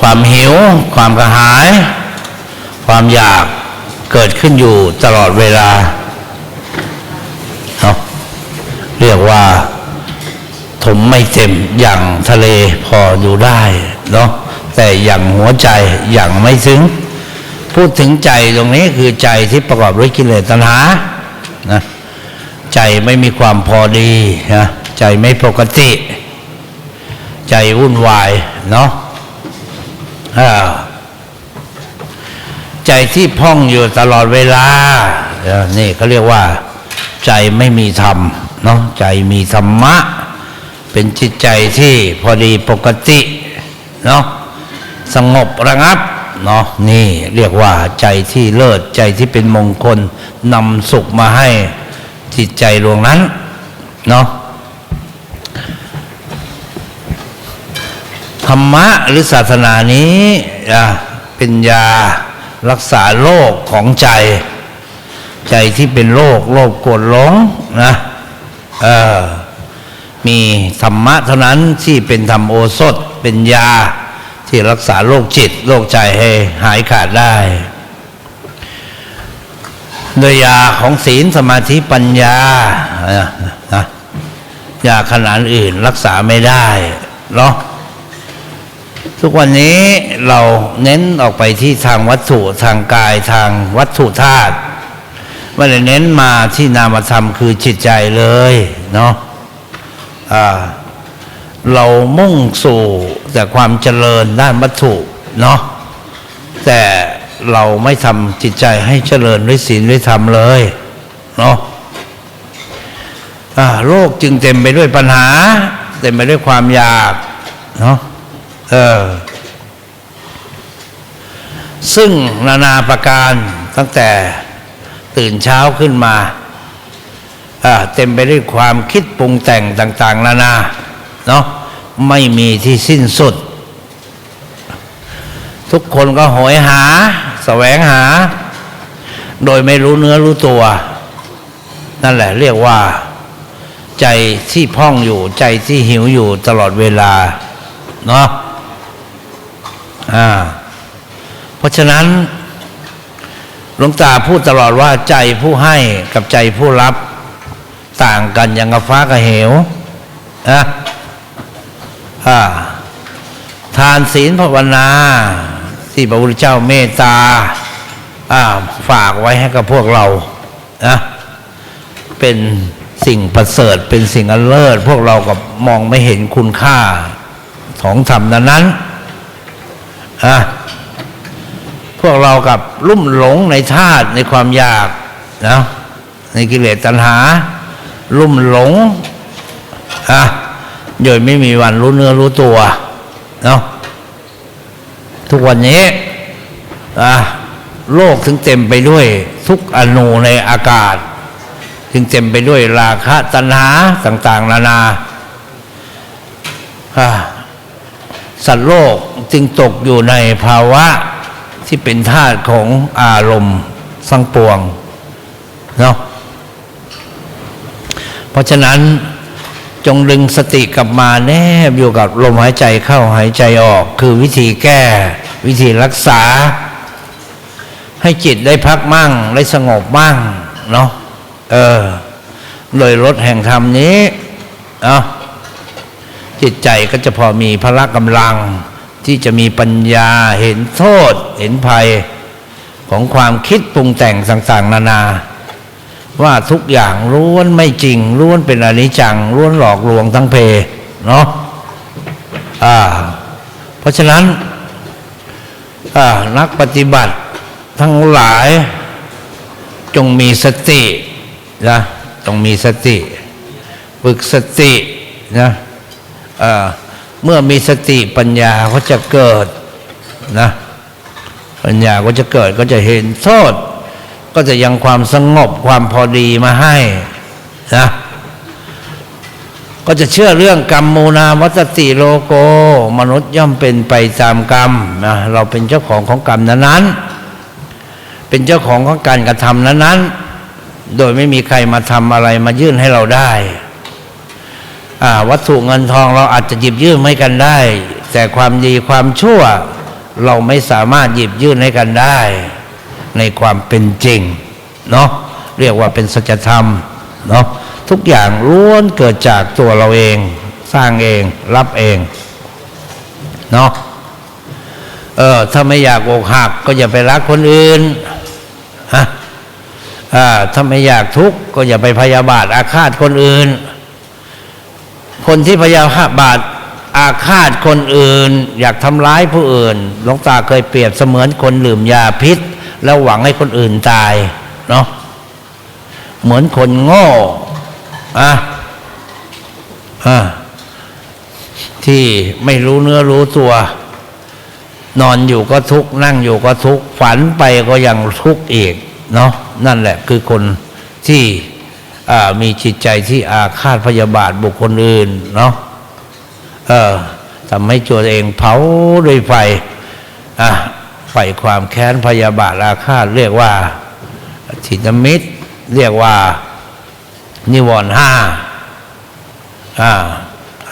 ความหิว ความกระหาย ความอยากเกิดขึ้นอยู่ตลอดเวลาเนาะเรียกว่าถมไม่เต็มอย่างทะเลพออยู่ได้เนาะแต่อย่างหัวใจอย่างไม่ถึง พูดถึงใจตรงนี้คือใจที่ประกอบด้วยกิเลสตัณหานะใจไม่มีความพอดีนะใจไม่ปกติ ใจวุ่นวายเนาะ ใจที่พ่องอยู่ตลอดเวลาเนี่เขาเรียกว่า ใจไม่มีธรรมเนาะใจมีธรรมะ เป็นจิตใจที่พอดีปกติเนาะสงบระงับเนาะนี่เรียกว่าใจที่เลิศใจที่เป็นมงคลนำสุขมาให้จิตใจดวงนั้นเนาะ ธรรมะหรือศาสนานี้เป็นยารักษาโรคของใจ ใจที่เป็นโรคโรคกรธหลงนะมีธรรมะเท่านั้นที่เป็นธรรมโอสถ เป็นยาที่รักษาโรคจิตโรคใจให้หายขาดได้โดยยาของศีลสมาธิปัญญานะยาขนาดอื่นรักษาไม่ได้เนาะ ทุกวันนี้เราเน้นออกไปที่ทางวัตถุทางกายทางวัตถุธาตุไม่ได้เน้นมาที่นามธรรมคือจิตใจเลยเนาะเรามุ่งสู่แต่ความเจริญด้านวัตถุเนาะแต่เราไม่ทำจิตใจให้เจริญด้วยศีลด้วยธรรมเลยเนาะโลกจึงเต็มไปด้วยปัญหา เต็มไปด้วยความอยากเนาะ เออ ซึ่งนานาประการตั้งแต่ตื่นเช้าขึ้นมาอ่าเต็มไปด้วยความคิดปรุงแต่งต่าง ๆ นานาเนาะไม่มีที่สิ้นสุด ทุกคนก็โหยหาแสวงหา โดยไม่รู้เนื้อรู้ตัว นั่นแหละเรียกว่า ใจที่พ่องอยู่ ใจที่หิวอยู่ตลอดเวลา เนาะ อ่าเพราะฉะนั้นหลวงตาพูดตลอดว่าใจผู้ให้กับใจผู้รับ ต่างกันอย่างกับฟ้ากับเหวนะอ่าทานศีลภาวนา ที่พระพุทธเจ้าเมตตาอ่าฝากไว้ให้กับพวกเรานะเป็นสิ่งประเสริฐเป็นสิ่งอันเลิศ พวกเรากับมองไม่เห็นคุณค่าของธรรมนั้นนั้น อะพวกเรากับลุ่มหลงในธาตุในความอยากนะในกิเลสตัณหา ลุ่มหลงอะโดยไม่มีวันรู้เนื้อรู้ตัวเนาะทุกวันนี้อะโลกถึงเต็มไปด้วย ทุกอนูในอากาศ ถึงเต็มไปด้วยราคะตัณหาต่าง ๆ นานาอะ สัตว์โลกจึงตกอยู่ในภาวะที่เป็นธาตุของอารมณ์สังปวงเนาะเพราะฉะนั้นจงดึงสติกลับมาแนบอยู่กับลมหายใจเข้าหายใจออก คือวิธีแก้ วิธีรักษา ให้จิตได้พักมั่ง ได้สงบมั่งเนาะเออโดยรถแห่งธรรมนี้ เนาะ จิตใจก็จะพอมีพละกำลัง ที่จะมีปัญญาเห็นโทษ เห็นภัยของความคิดปรุงแต่งต่างๆ นานา ว่าทุกอย่างล้วนไม่จริงล้วนเป็นอนิจจังล้วนหลอกลวงทั้งเพเนาะอ่า เพราะฉะนั้นอ่านักปฏิบัติทั้งหลายจงมีสตินะต้องมีสติ ฝึกสตินะ เมื่อมีสติปัญญาก็จะเกิดนะปัญญาก็จะเกิดก็จะเห็นโทษ ก็จะยังความสงบความพอดีมาให้นะก็จะเชื่อเรื่องกรรมมูนาวัตติโลโก มนุษย์ย่อมเป็นไปตามกรรมนะเราเป็นเจ้าของของกรรมนั้นๆเป็นเจ้าของของการกระทำนั้นๆโดยไม่มีใครมาทำอะไรมายื่นให้เราได้ วัตถุเงินทองเราอาจจะหยิบยื่นให้กันได้ แต่ความดีความชั่ว เราไม่สามารถหยิบยื่นให้กันได้ ในความเป็นจริงเนาะเรียกว่าเป็นสัจธรรมเนาะทุกอย่างล้วนเกิดจากตัวเราเอง สร้างเองรับเองเนาะเออถ้าไม่อยากอกหักก็อย่าไปรักคนอื่นฮะอ่าถ้าไม่อยากทุกข์ก็อย่าไปพยาบาทอาฆาตคนอื่น คนที่พยาบาทอาฆาตคนอื่น อยากทำร้ายผู้อื่นหลวงตาเคยเปรียบเสมือนคนดื่มยาพิษ แล้วหวังให้คนอื่นตายเนาะเหมือนคนโง่อะอะที่ไม่รู้เนื้อรู้ตัว นอนอยู่ก็ทุกนั่งอยู่ก็ทุกฝันไปก็ยังทุกข์อีกเนาะนั่นแหละคือคนที่ มีจิตใจที่อาฆาตพยาบาทบุคคลอื่นเนาะทำให้ตัวเองเผาด้วยไฟไฟความแค้นพยาบาทอาฆาตเรียกว่าทินมิตร เรียกว่านิวรณ์ห้า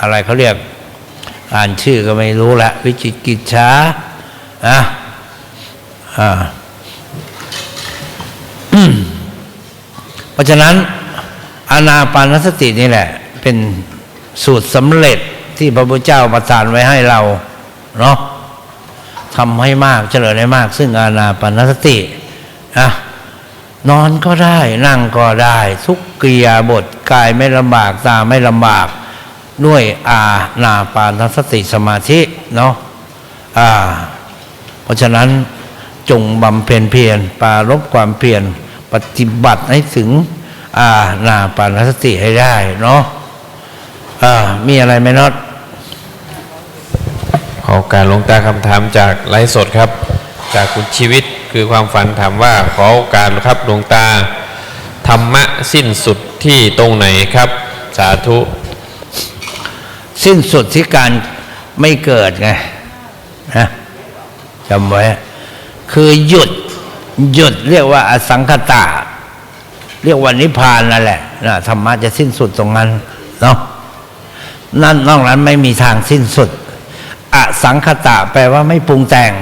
อะไรเขาเรียกอ่านชื่อก็ไม่รู้ละวิจิกิจฉาอะอ่าเพราะฉะนั้น อานาปานสตินี่แหละ เป็นสูตรสำเร็จที่พระพุทธเจ้าประทานไว้ให้เราเนาะทำให้มากเจริญให้มาก ซึ่งอานาปานสติอะนอนก็ได้นั่งก็ได้ ทุกกิยาบทกายไม่ลำบากตาไม่ลำบาก ด้วยอานาปานสติสมาธิเนาะอ่า เพราะฉะนั้นจงบำเพ็ญเพียรปรารบความเพียรปฏิบัติให้ถึง อานาปานสติให้ได้เนาะอ่ามีอะไรไหมน็อตขอโอการหลวงตาคำถามจากไลฟ์สดครับ จากคุณชีวิตคือความฝันถามว่าขอโอกาสครับหลวงตา ธรรมะสิ้นสุดที่ตรงไหนครับ สาธุ สิ้นสุดที่การไม่เกิดไงนะจำไว้ คือหยุดหยุดเรียกว่าอสังขตา เรียกว่านิพพานนั่นแหละนะธรรมะจะสิ้นสุดตรงนั้นเนาะนั่นนอกนั้นไม่มีทางสิ้นสุดอสังขตะแปลว่าไม่ปรุงแต่ง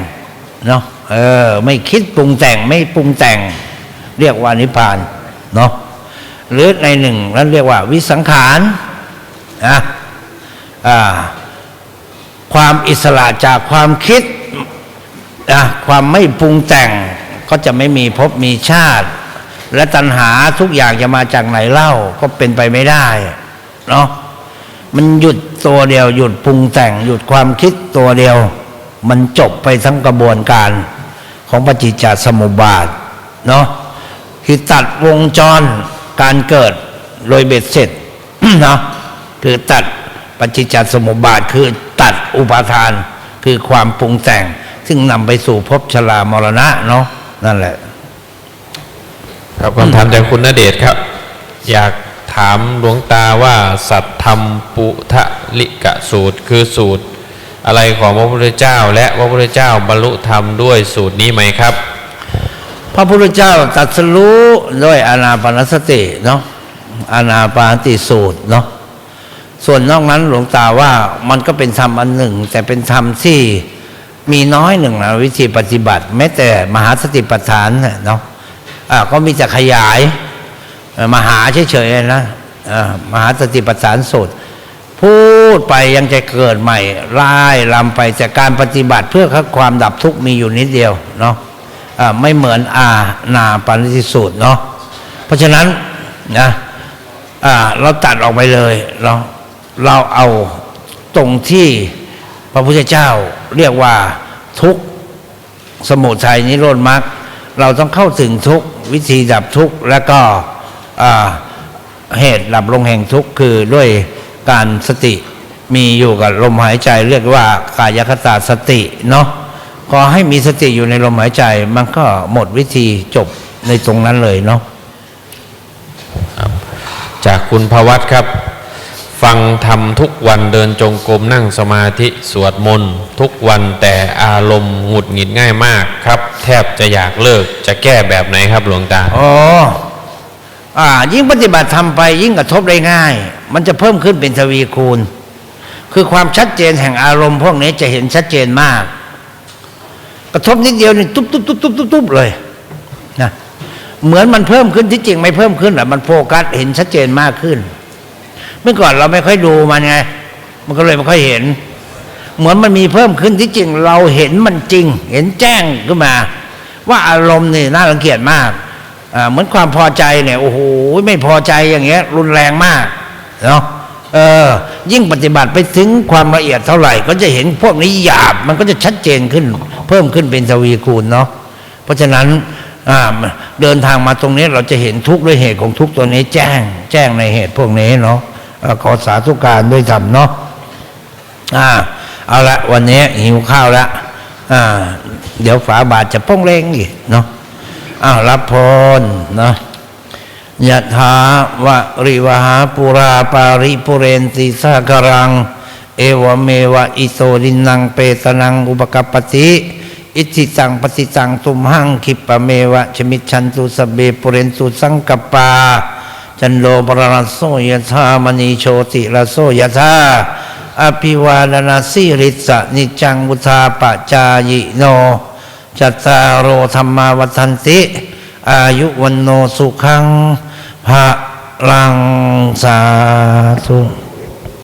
เนาะเออ ไม่คิดปรุงแต่งไม่ปรุงแต่ง เรียกว่านิพพานเนาะหรือในหนึ่งนั้นเรียกว่า วิสังขารนะอ่าความอิสระจากความคิดนะความไม่ปรุงแต่งก็จะไม่มีภพมีชาติ และตัณหาทุกอย่างจะมาจากไหนเล่าก็เป็นไปไม่ได้เนาะมันหยุดตัวเดียวหยุดปรุงแต่งหยุดความคิดตัวเดียว มันจบไปทั้งกระบวนการของปฏิจจสมุปบาทเนาะคือตัดวงจรการเกิดโดยเบ็ดเสร็จเนาะคือตัดปฏิจจสมุปบาทคือตัดอุปาทานคือความปรุงแต่ง ซึ่งนำไปสู่ภพชรามรณะเนาะนั่นแหละ ครับคำถามจากคุณณเดชครับ อยากถามหลวงตาว่า สัตธรรมปุทะลิกะสูตร คือสูตร อะไรของพระพุทธเจ้า และพระพุทธเจ้าบรรลุธรรมด้วยสูตรนี้ไหมครับ พระพุทธเจ้าตรัสรู้ด้วยอานาปานสติเนาะอานาปานติสูตรเนาะส่วนนอกนั้นหลวงตาว่ามันก็เป็นธรรมอันหนึ่ง แต่เป็นธรรมที่มีน้อยหนึ่งนะวิธีปฏิบัติ แม้แต่มหาสติปัฏฐานเนาะ ก็มีแต่ขยายมหาเฉยๆนะมหาสติปัฏฐานสูตรพูดไปยังจะเกิดใหม่ร่ายลำไปแต่การปฏิบัติเพื่อความดับทุกข์มีอยู่นิดเดียวเนาะอ่าไม่เหมือนอานาปานิสูตรเนาะเพราะฉะนั้นนะเราตัดออกไปเลยเราเราเอาตรงที่พระพุทธเจ้าเรียกว่าทุกสมุทัยนิโรธมรรค เราต้องเข้าถึงทุกวิธีดับทุกแล้วก็เหตุดับลงแห่งทุกคือด้วยการสติมีอยู่กับลมหายใจ เรียกว่ากายคตาสติเนาะขอให้มีสติอยู่ในลมหายใจ มันก็หมดวิธีจบในตรงนั้นเลยเนาะจากคุณพวัตครับ ฟังทำทุกวันเดินจงกรมนั่งสมาธิสวดมนต์ทุกวันแต่อารมณ์หงุดหงิดง่ายมากครับ แทบจะอยากเลิกจะแก้แบบไหนครับหลวงตาอ๋ออ่า ยิ่งปฏิบัติทำไปยิ่งกระทบได้ง่าย มันจะเพิ่มขึ้นเป็นทวีคูณ คือความชัดเจนแห่งอารมณ์พวกนี้จะเห็นชัดเจนมาก กระทบนิดเดียวนี่ตุ๊บตุ๊บตุ๊บตุ๊บตุ๊บตุ๊บเลยนะเหมือนมันเพิ่มขึ้นที่จริงไม่เพิ่มขึ้นหรอมันโฟกัสเห็นชัดเจนมากขึ้น เมื่อก่อนเราไม่ค่อยดูมันไง มันก็เลยไม่ค่อยเห็น เหมือนมันมีเพิ่มขึ้นที่จริง เราเห็นมันจริง เห็นแจ้งขึ้นมา ว่าอารมณ์นี่น่ารังเกียจมากเหมือนความพอใจเนี่ยโอ้โหไม่พอใจอย่างเงี้ย รุนแรงมากเนาะเออยิ่งปฏิบัติไปถึงความละเอียดเท่าไหร่ ก็จะเห็นพวกนี้หยาบมันก็จะชัดเจนขึ้น เพิ่มขึ้นเป็นทวีคูณเนาะเพราะฉะนั้นเดินทางมาตรงนี้เราจะเห็นทุกข์ด้วยเหตุของทุกข์ตัวนี้แจ้ง แจ้งในเหตุพวกนี้เนาะ ขอสาธุการด้วยธรรมเนาะอ่าเอาละวันนี้หิวข้าวแล้วอ่า เดี๋ยวฝาบาทจะป้องเร่งอีกเนาะอ้าวรับพรเนาะยะถาวะริวหาปุราปาริปุเรนติสากรัง เอวเมวะอิโตดินังเปตนังอุปกปปติ อิทิตังปฏิตังตุมหังคิปะเมวะชมิชันตุสเบปุเรนตุสังกปา จันโลปรารโสยธามณีโชติระโสยธาอภิวาลนาสิริสะนิจังบุทาปจายโน จัตตารโอธรรมาวัันติ อายุวันโนสุขังภะลังสาธุ